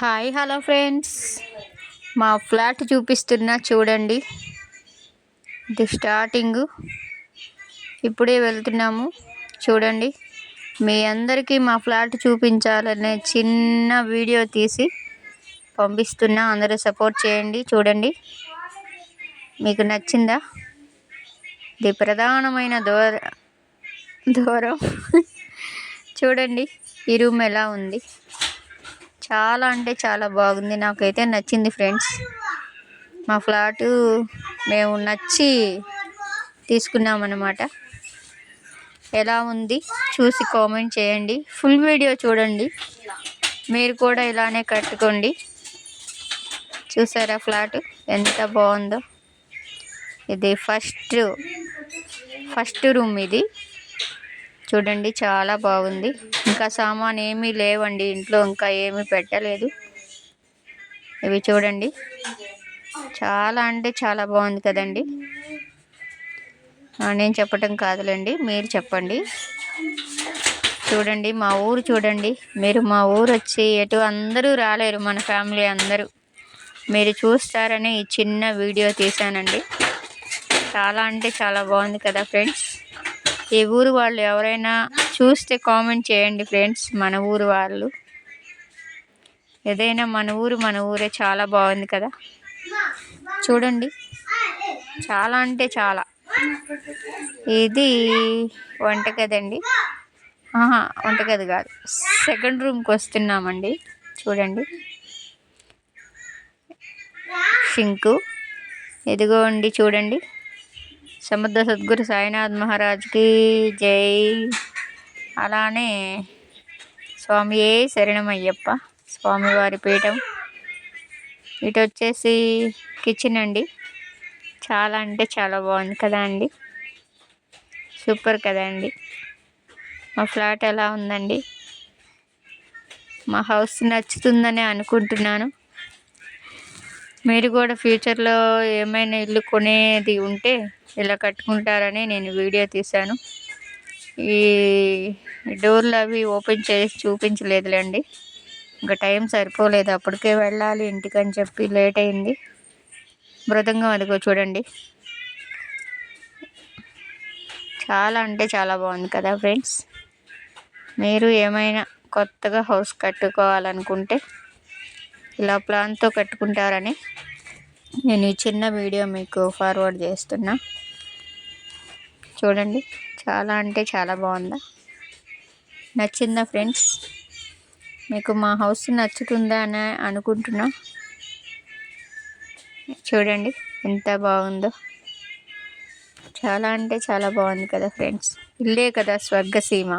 Hi hello friends. మా flat చూపిస్తున్నా చూడండి. ఇది స్టార్టింగ్. ఇప్పుడే వెళ్తున్నాము. చూడండి. మీ అందరికీ మా ఫ్లాట్ చూపించాలనే చిన్న వీడియో తీసి పంపిస్తున్నా. అందరూ సపోర్ట్ చేయండి. చూడండి. మీకు నచ్చిందా? ఇది ప్రధానమైన దూర దూరం. చూడండి. ఈ రూమ్ ఎలా ఉంది? చాలా అంటే చాలా బాగుంది. నాకైతే నచ్చింది ఫ్రెండ్స్. మా ఫ్లాటు మేము నచ్చి తీసుకున్నామన్నమాట. ఎలా ఉంది? చూసి కామెంట్ చేయండి. ఫుల్ వీడియో చూడండి. మీరు కూడా ఇలానే కట్టుకోండి. చూసారా ఫ్లాట్? ఎంత బాగుందో. ఇది ఫస్ట్ ఫస్ట్ రూమ్ ఇది. చూడండి చాలా బాగుంది. ఇంకా సామాన్ ఏమీ లేవండి ఇంట్లో ఇంకా ఏమీ పెట్టలేదు. ఇవి చూడండి. చాలా అంటే చాలా బాగుంది కదండి. నేను చెప్పటం కాదులేండి మీరు చెప్పండి. చూడండి మా ఊరు చూడండి. మీరు మా ఊరు వచ్చి ఎటు అందరూ రాలేరు మన ఫ్యామిలీ అందరూ. మీరు చూస్తారని ఈ చిన్న వీడియో తీశానండి. చాలా అంటే చాలా బాగుంది కదా ఫ్రెండ్స్. ఈ ఊరు వాళ్ళు ఎవరైనా చూస్తే కామెంట్ చేయండి ఫ్రెండ్స్ మన ఊరు వాళ్ళు. ఏదైనా మన ఊరు మన ఊరే చాలా బాగుంది కదా. చూడండి. చాలా అంటే చాలా. ఇది వంటగదండి. ఆహా వంటగది కాదు. సెకండ్ రూమ్కి వస్తున్నామండి. చూడండి. షింకు. ఎదుగోండి చూడండి. సముద్ర సద్గురు సాయినాథ్ మహారాజ్కి జై. అలానే స్వామియే శరణమయ్యప్ప స్వామివారి పీఠం. ఇటు వచ్చేసి కిచెన్ అండి. చాలా అంటే చాలా బాగుంది కదా అండి. సూపర్ కదా అండి. మా ఫ్లాట్ ఎలా ఉందండి? మా హౌస్ నచ్చుతుందని అనుకుంటున్నాను. మీరు కూడా ఫ్యూచర్లో ఏమైనా ఇల్లు కొనేది ఉంటే ఇలా కట్టుకుంటారని నేను వీడియో తీశాను. ఈ డోర్లు అవి ఓపెన్ చేసి చూపించలేదులేండి. ఇంకా టైం సరిపోలేదు. అప్పటికే వెళ్ళాలి ఇంటికని చెప్పి లేట్ అయింది. మృదంగం అదిగో చూడండి. చాలా అంటే చాలా బాగుంది కదా ఫ్రెండ్స్. మీరు ఏమైనా కొత్తగా హౌస్ కట్టుకోవాలనుకుంటే ఇలా ప్లాన్తో కట్టుకుంటారని నేను ఈ చిన్న వీడియో మీకు ఫార్వర్డ్ చేస్తున్నా. చూడండి చాలా అంటే చాలా బాగుందా? నచ్చిందా ఫ్రెండ్స్ మీకు మా హౌస్ నచ్చుతుందా అని అనుకుంటున్నా. చూడండి ఎంత బాగుందో. చాలా అంటే చాలా బాగుంది కదా ఫ్రెండ్స్ ఇల్లే కదా స్వర్గసీమ.